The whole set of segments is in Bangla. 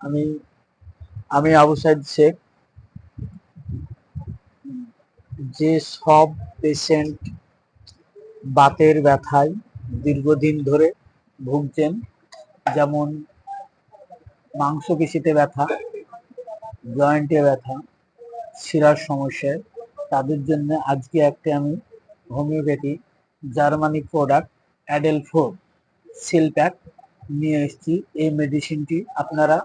আমি আমি আবু সাইদ শেখ। যে সব পেশেন্ট বাতের ব্যথায় দীর্ঘদিন ধরে ভুগছেন, যেমন মাংসপেশিতে ব্যথা, জয়েন্টে ব্যথা, শিরার সমস্যায় তাদের জন্য আজকে একটা আমি homeopathy Germany product Adel four seal pack নিয়ে এসেছি। এই মেডিসিনটি আপনারা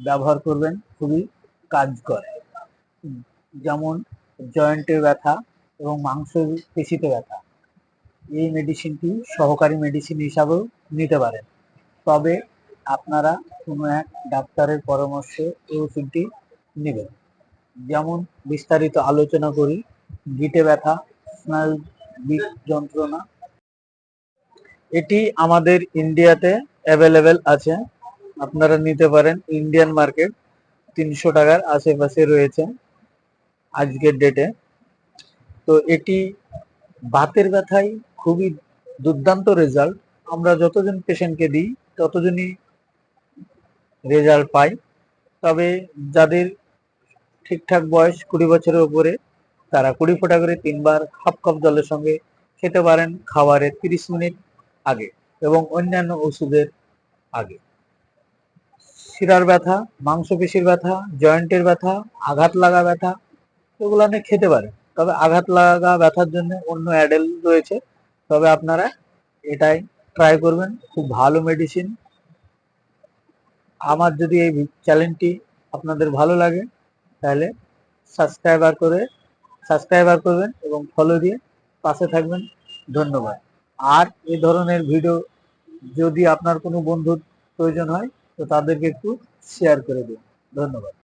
ব্যবহার করবেন, খুবই কাজ করে। যেমন জয়েন্টে ব্যথা এবং মাংস পেশিতে ব্যথা। এই মেডিসিনটি সহকারী মেডিসিন হিসাবেও নিতে পারেন। তবে আপনারা কোনো এক ডাক্তারের পরামর্শে এই ওষুধটি নেবেন। যেমন বিস্তারিত আলোচনা করি, গিটে ব্যথা স্নায়ু বিষ যন্ত্রণা। এটি আমাদের ইন্ডিয়াতে অ্যাভেলেবেল আছে। আপনারা নিতে পারেন। ইন্ডিয়ান মার্কেট তিনশো টাকার আশেপাশে রয়েছে আজকের ডেটে তো এটি বাতের ব্যথায় খুবই দুর্দান্ত রেজাল্ট আমরা যতজন পেশেন্টকে দিই, ততজনই রেজাল্ট পাই। তবে যাদের ঠিকঠাক বয়স কুড়ি বছরের উপরে, তারা কুড়ি ফোঁটা করে তিনবার হাফ কাপ জলের সঙ্গে খেতে পারেন খাবারের তিরিশ মিনিট আগে এবং অন্যান্য ওষুধের আগে। শিরার ব্যথা, মাংসপেশির ব্যথা, জয়েন্টের ব্যথা, আঘাত লাগা ব্যথা, এগুলো অনেক খেতে পারেন তবে আঘাত লাগা ব্যথার জন্য অন্য অ্যাডেল রয়েছে। তবে আপনারা এটাই ট্রাই করবেন। খুব ভালো মেডিসিন আমার যদি এই চ্যানেলটি আপনাদের ভালো লাগে, তাহলে সাবস্ক্রাইবার করে সাবস্ক্রাইবার করবেন এবং ফলো দিয়ে পাশে থাকবেন। ধন্যবাদ। আর এই ধরনের ভিডিও যদি আপনার কোনো বন্ধুর প্রয়োজন হয় তো তাদেরকে একটু শেয়ার করে দিন। ধন্যবাদ।